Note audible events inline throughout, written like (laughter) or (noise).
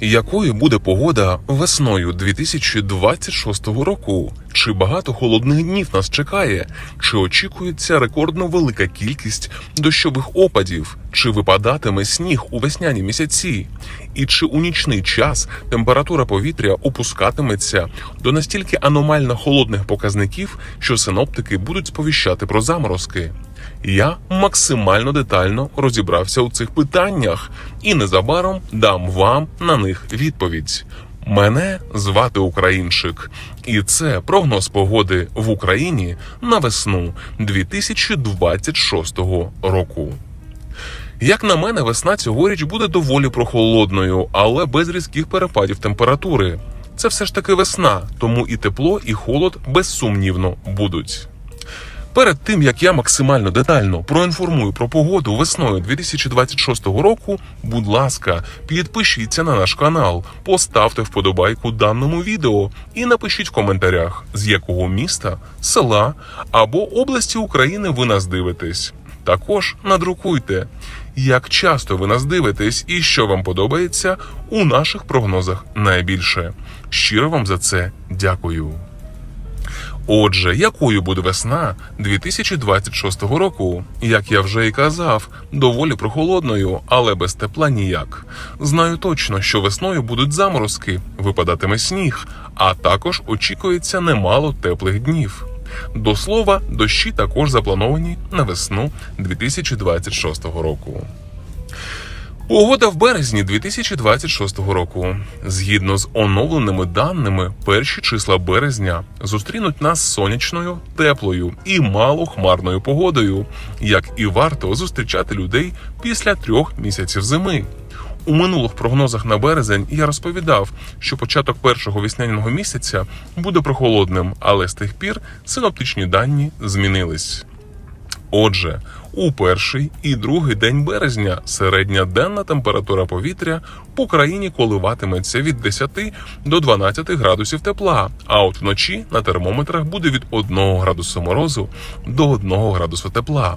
Якою буде погода весною 2026 року? Чи багато холодних днів нас чекає? Чи очікується рекордно велика кількість дощових опадів? Чи випадатиме сніг у весняні місяці? І чи у нічний час температура повітря опускатиметься до настільки аномально холодних показників, що синоптики будуть сповіщати про заморозки? Я максимально детально розібрався у цих питаннях і незабаром дам вам на них відповідь. Мене звати Українчик, і це прогноз погоди в Україні на весну 2026 року. Як на мене, весна цьогоріч буде доволі прохолодною, але без різких перепадів температури. Це все ж таки весна, тому і тепло, і холод безсумнівно будуть. Перед тим як я максимально детально проінформую про погоду весною 2026 року, будь ласка, підпишіться на наш канал, поставте вподобайку даному відео і напишіть в коментарях, з якого міста, села або області України ви нас дивитесь. Також надрукуйте, як часто ви нас дивитесь і що вам подобається у наших прогнозах найбільше. Щиро вам за це дякую. Отже, якою буде весна 2026 року? Як я вже і казав, доволі прохолодною, але без тепла ніяк. Знаю точно, що весною будуть заморозки, випадатиме сніг, а також очікується немало теплих днів. До слова, дощі також заплановані на весну 2026 року. Погода в березні 2026 року. Згідно з оновленими даними, перші числа березня зустрінуть нас сонячною, теплою і малохмарною погодою, як і варто зустрічати людей після трьох місяців зими. У минулих прогнозах на березень я розповідав, що початок першого весняного місяця буде прохолодним, але з тих пір синоптичні дані змінились. Отже, у перший і другий день березня середня денна температура повітря по країні коливатиметься від 10 до 12 градусів тепла, а от вночі на термометрах буде від 1 градусу морозу до 1 градусу тепла.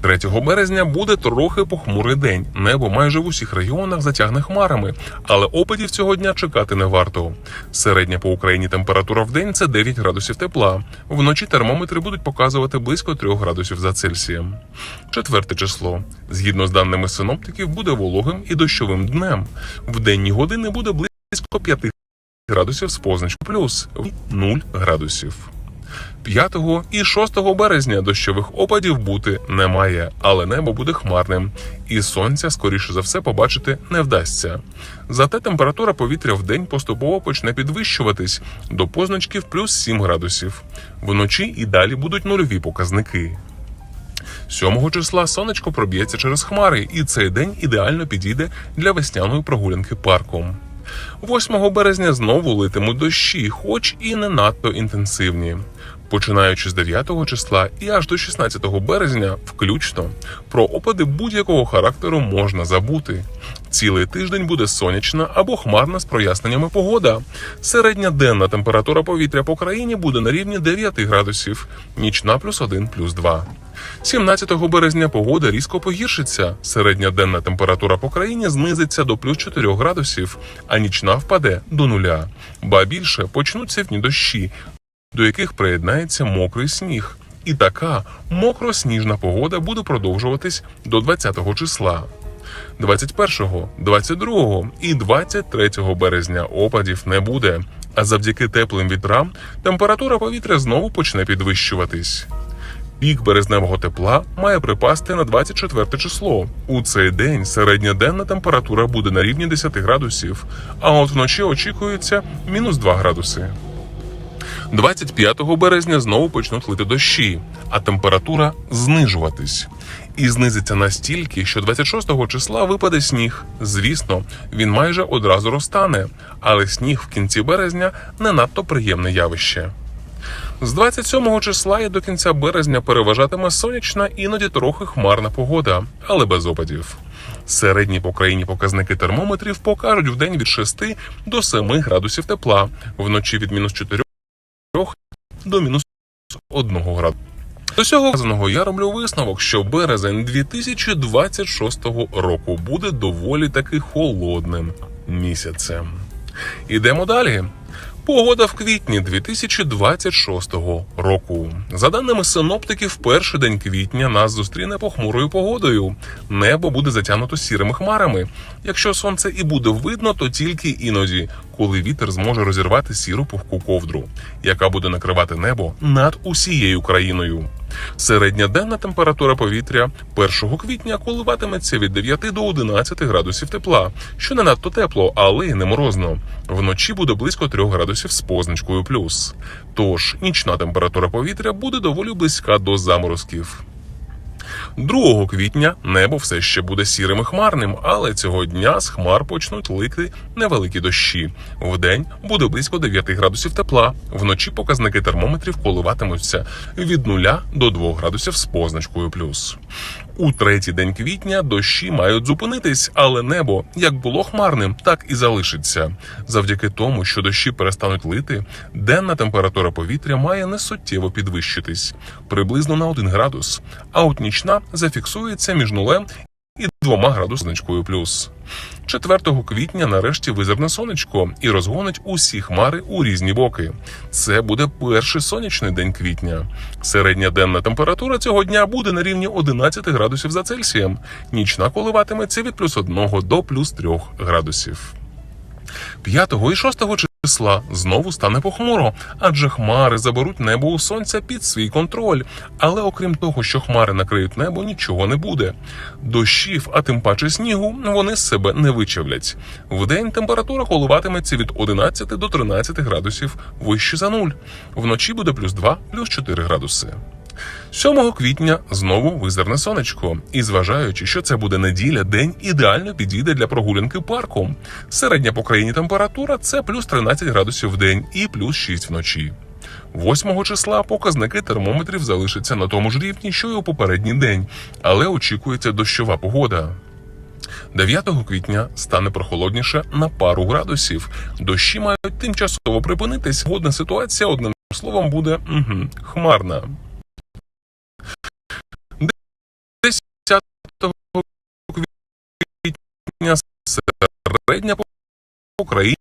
3 березня буде трохи похмурий день. Небо майже в усіх регіонах затягне хмарами, але опадів цього дня чекати не варто. Середня по Україні температура в день це 9 градусів тепла. Вночі термометри будуть показувати близько 3 градусів за Цельсієм. Четверте число. Згідно з даними синоптиків, буде вологим і дощовим днем. В денні години буде близько 5 градусів з позначкою плюс 0 градусів. 5 і 6 березня дощових опадів бути немає, але небо буде хмарним, і сонця, скоріше за все, побачити не вдасться. Зате температура повітря в день поступово почне підвищуватись до позначків плюс 7 градусів. Вночі і далі будуть нульові показники. 7 числа сонечко проб'ється через хмари, і цей день ідеально підійде для весняної прогулянки парком. 8 березня знову литимуть дощі, хоч і не надто інтенсивні. Починаючи з 9 числа і аж до 16 березня, включно, про опади будь-якого характеру можна забути. Цілий тиждень буде сонячна або хмарна з проясненнями погода. Середня денна температура повітря по країні буде на рівні 9 градусів, нічна плюс 1 плюс 2. 17 березня погода різко погіршиться. Середня денна температура по країні знизиться до плюс 4 градусів, а нічна впаде до нуля. Ба більше почнуться вні дощі, до яких приєднається мокрий сніг. І така мокро-сніжна погода буде продовжуватись до 20 числа. 21, 22 і 23 березня опадів не буде, а завдяки теплим вітрам температура повітря знову почне підвищуватись. Пік березневого тепла має припасти на 24 число. У цей день середня денна температура буде на рівні 10 градусів, а от вночі очікується мінус 2 градуси. 25 березня знову почнуть лити дощі, а температура знижуватись. І знизиться настільки, що 26 числа випаде сніг. Звісно, він майже одразу розтане, але сніг в кінці березня не надто приємне явище. З 27 числа і до кінця березня переважатиме сонячна, іноді трохи хмарна погода, але без опадів. Середні по країні показники термометрів покажуть в день від 6 до 7 градусів тепла, вночі від мінус 4 до мінус 1 градуса. До цього вказаного я роблю висновок, що березень 2026 року буде доволі таки холодним місяцем. Ідемо далі. Погода в квітні 2026 року. За даними синоптиків, перший день квітня нас зустріне похмурою погодою. Небо буде затягнуто сірими хмарами. Якщо сонце і буде видно, то тільки іноді, коли вітер зможе розірвати сіру пухку ковдру, яка буде накривати небо над усією країною. Середня денна температура повітря 1 квітня коливатиметься від 9 до 11 градусів тепла, що не надто тепло, але й не морозно. Вночі буде близько 3 градусів з позначкою плюс. Тож нічна температура повітря буде доволі близька до заморозків. 2 квітня небо все ще буде сірим і хмарним, але цього дня з хмар почнуть лити невеликі дощі. Вдень буде близько 9 градусів тепла. Вночі показники термометрів коливатимуться від 0 до 2 градусів з позначкою плюс. У третій день квітня дощі мають зупинитись, але небо як було хмарним, так і залишиться. Завдяки тому, що дощі перестануть лити, денна температура повітря має несуттєво підвищитись приблизно на 1 градус, а от нічна зафіксується між нулем і 2 градусникою плюс. 4 квітня нарешті визирне сонечко і розгонить усі хмари у різні боки. Це буде перший сонячний день квітня. Середня денна температура цього дня буде на рівні 11 градусів за Цельсієм. Нічна коливатиметься від плюс 1 до плюс 3 градусів. 5 і 6 числа знову стане похмуро, адже хмари заберуть небо у сонця під свій контроль. Але окрім того, що хмари накриють небо, нічого не буде. Дощів, а тим паче снігу, вони з себе не вичавлять. Вдень температура коливатиметься від 11 до 13 градусів вище за нуль. Вночі буде плюс 2, плюс 4 градуси. 7 квітня знову визирне сонечко, і зважаючи, що це буде неділя, день ідеально підійде для прогулянки парком. Середня по країні температура це плюс 13 градусів в день і плюс 6 вночі. 8 числа показники термометрів залишаться на тому ж рівні, що й у попередній день, але очікується дощова погода. 9 квітня стане прохолодніше на пару градусів. Дощі мають тимчасово припинитись. Годна ситуація одним словом буде угу, хмарна. Середня по Україні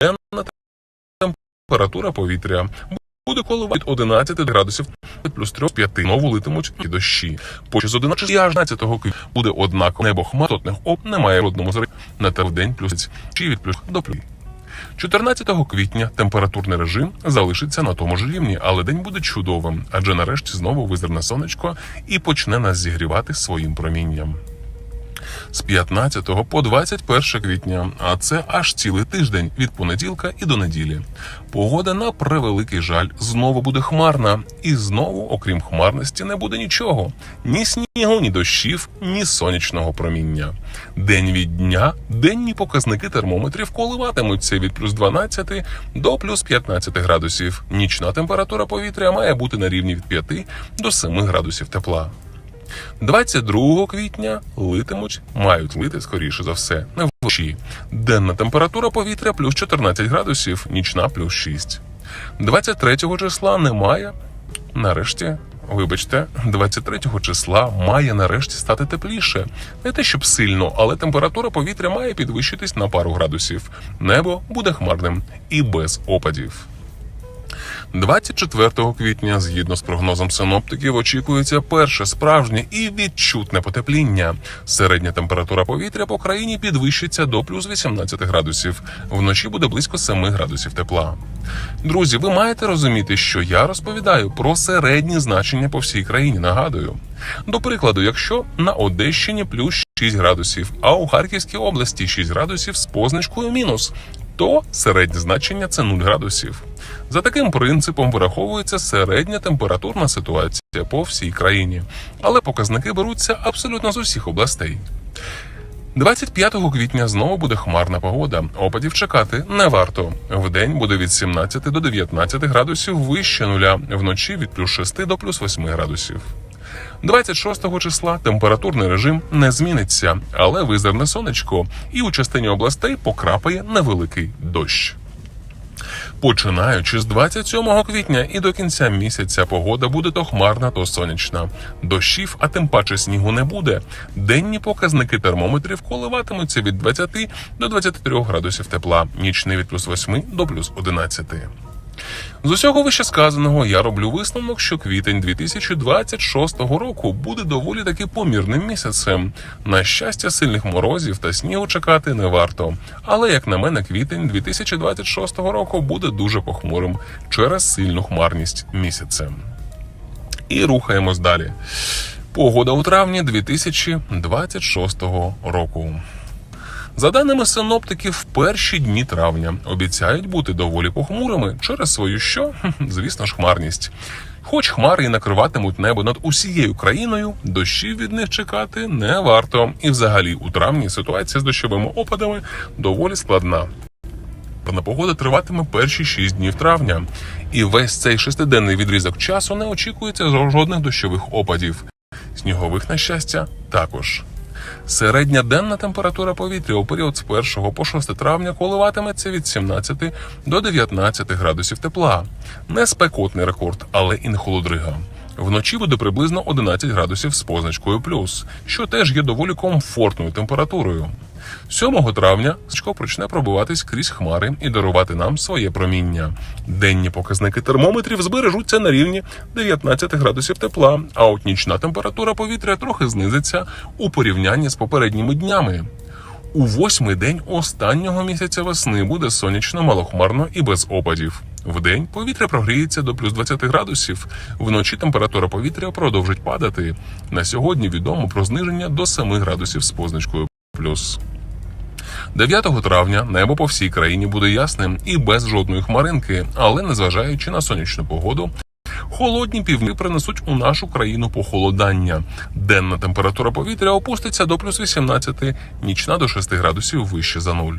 денна температура повітря. Буде коливати від 11 градусів плюс 3 5 знову литимуть і дощі. Почти з 11 і аж 12 квітня буде однаково. Небо хмаротних оп немає в одному зорі на день плюс чи від плюс до плюс. 14 квітня температурний режим залишиться на тому ж рівні, але день буде чудовим, адже нарешті знову визирне сонечко і почне нас зігрівати своїм промінням. З 15 по 21 квітня, а це аж цілий тиждень від понеділка і до неділі. Погода на превеликий жаль знову буде хмарна, і знову, окрім хмарності, не буде нічого: ні снігу, ні дощів, ні сонячного проміння. День від дня денні показники термометрів коливатимуться від плюс 12 до плюс 15 градусів. Нічна температура повітря має бути на рівні від 5 до 7 градусів тепла. 22 квітня литимуть, мають лити скоріше за все, не вночі. Денна температура повітря плюс 14 градусів, нічна плюс 6. 23 числа немає. Нарешті, вибачте, 23 числа має нарешті стати тепліше. Не те, щоб сильно, але температура повітря має підвищитись на пару градусів. Небо буде хмарним і без опадів. 24 квітня, згідно з прогнозом синоптиків, очікується перше справжнє і відчутне потепління. Середня температура повітря по країні підвищиться до плюс 18 градусів. Вночі буде близько 7 градусів тепла. Друзі, ви маєте розуміти, що я розповідаю про середні значення по всій країні. Нагадую. До прикладу, якщо на Одещині плюс 6 градусів, а у Харківській області 6 градусів з позначкою мінус, то середнє значення це 0 градусів. За таким принципом вираховується середня температурна ситуація по всій країні, але показники беруться абсолютно з усіх областей. 25 квітня знову буде хмарна погода. Опадів чекати не варто. Вдень буде від 17 до 19 градусів вище нуля, вночі від плюс 6 до плюс 8 градусів. 26 числа температурний режим не зміниться, але визирне сонечко, і у частині областей покрапає невеликий дощ. Починаючи з 27 квітня і до кінця місяця погода буде то хмарна, то сонячна. Дощів, а тим паче снігу не буде. Денні показники термометрів коливатимуться від 20 до 23 градусів тепла, нічний від плюс 8 до плюс 11. З усього вище сказаного я роблю висновок, що квітень 2026 року буде доволі таки помірним місяцем. На щастя, сильних морозів та снігу чекати не варто. Але як на мене, квітень 2026 року буде дуже похмурим через сильну хмарність місяця. І рухаємось далі. Погода у травні 2026 року. За даними синоптиків, перші дні травня обіцяють бути доволі похмурими через свою що, (laughs) звісно ж, хмарність. Хоч хмари і накриватимуть небо над усією країною, дощів від них чекати не варто. І взагалі у травні ситуація з дощовими опадами доволі складна. Певна погода триватиме перші 6 днів травня, і весь цей шестиденний відрізок часу не очікується жодних дощових опадів. Снігових, на щастя, також. Середня денна температура повітря у період з 1 по 6 травня коливатиметься від 17 до 19 градусів тепла. Не спекотний рекорд, але і не холодрига. Вночі буде приблизно 11 градусів з позначкою плюс, що теж є доволі комфортною температурою. 7 травня сонечко почне пробиватись крізь хмари і дарувати нам своє проміння. Денні показники термометрів збережуться на рівні 19 градусів тепла, а от нічна температура повітря трохи знизиться у порівнянні з попередніми днями. У восьмий день останнього місяця весни буде сонячно, малохмарно і без опадів. Вдень повітря прогріється до плюс 20 градусів. Вночі температура повітря продовжить падати. На сьогодні відомо про зниження до 7 градусів з позначкою плюс. 9 травня небо по всій країні буде ясним і без жодної хмаринки, але незважаючи на сонячну погоду, холодні півдні принесуть у нашу країну похолодання. Денна температура повітря опуститься до плюс 18, нічна до 6 градусів вище за нуль.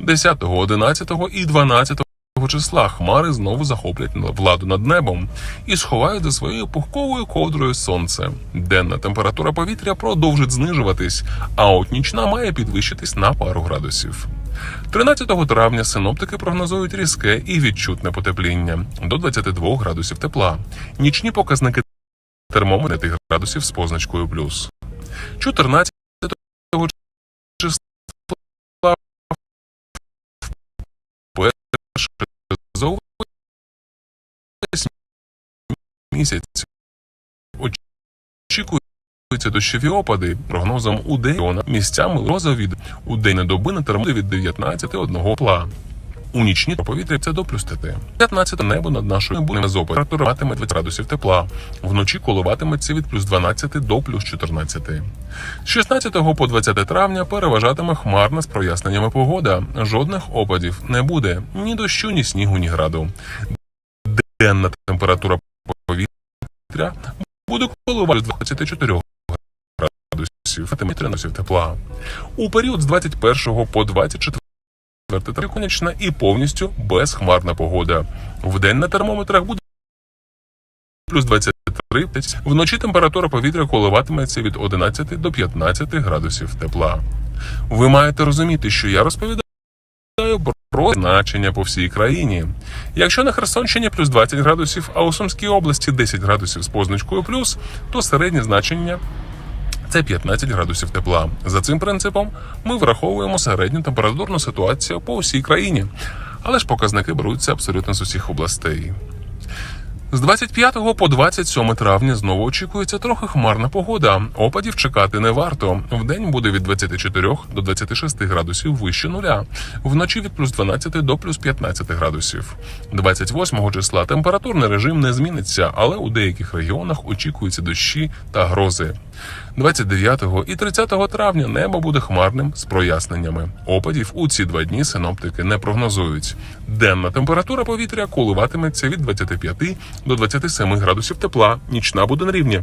10, 11 і 12 числа хмари знову захоплять владу над небом і сховають за своєю пухковою ковдрою сонце. Денна температура повітря продовжить знижуватись, а от нічна має підвищитись на пару градусів. 13 травня синоптики прогнозують різке і відчутне потепління до 22 градусів тепла. Нічні показники термометрів градусів з позначкою плюс. 14 числа вперше за увесь місяць очікуються дощові опади. Прогнозом у день місцями розові у день доби на термометрі від 19 одного пла. У нічні повітря це до плюс 5. 15 небо над нашою буде зопи. Температуратиме 20 градусів тепла. Вночі коливатиметься від плюс 12 до плюс 14. З 16 по 20 травня переважатиме хмарна з проясненнями погода. Жодних опадів не буде. Ні дощу, ні снігу, ні граду. Денна температура повітря буде коливатися 24 градусів градусів тепла. У період з 21 по 24 триконячна і повністю безхмарна погода. Вдень на термометрах буде плюс 23, вночі температура повітря коливатиметься від 11 до 15 градусів тепла. Ви маєте розуміти, що я розповідаю про значення по всій країні. Якщо на Херсонщині плюс 20 градусів, а у Сумській області 10 градусів з позначкою плюс, то середнє значення це 15 градусів тепла. За цим принципом ми враховуємо середню температурну ситуацію по всій країні, але ж показники беруться абсолютно з усіх областей. З 25 по 27 травня знову очікується трохи хмарна погода. Опадів чекати не варто. Вдень буде від 24 до 26 градусів вище нуля, вночі від плюс 12 до плюс 15 градусів. 28 числа температурний режим не зміниться, але у деяких регіонах очікуються дощі та грози. 29 і 30 травня небо буде хмарним з проясненнями. Опадів у ці два дні синоптики не прогнозують. Денна температура повітря коливатиметься від 25 до 27 градусів тепла. Нічна буде на рівні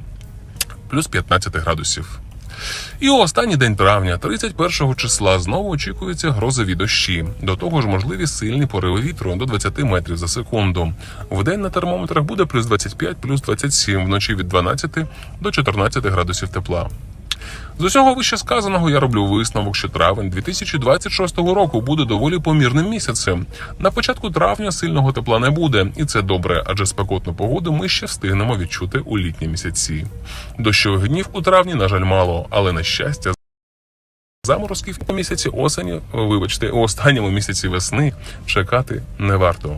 плюс 15 градусів. І у останній день травня, 31 числа, знову очікуються грозові дощі. До того ж, можливі сильні пориви вітру до 20 метрів за секунду. Вдень на термометрах буде плюс 25, плюс 27, вночі від 12 до 14 градусів тепла. З усього вище сказаного я роблю висновок, що травень 2026 року буде доволі помірним місяцем. На початку травня сильного тепла не буде, і це добре, адже спекотну погоду ми ще встигнемо відчути у літні місяці. Дощових днів у травні, на жаль, мало, але на щастя. Заморозків у місяці осені, вибачте, у останньому місяці весни чекати не варто.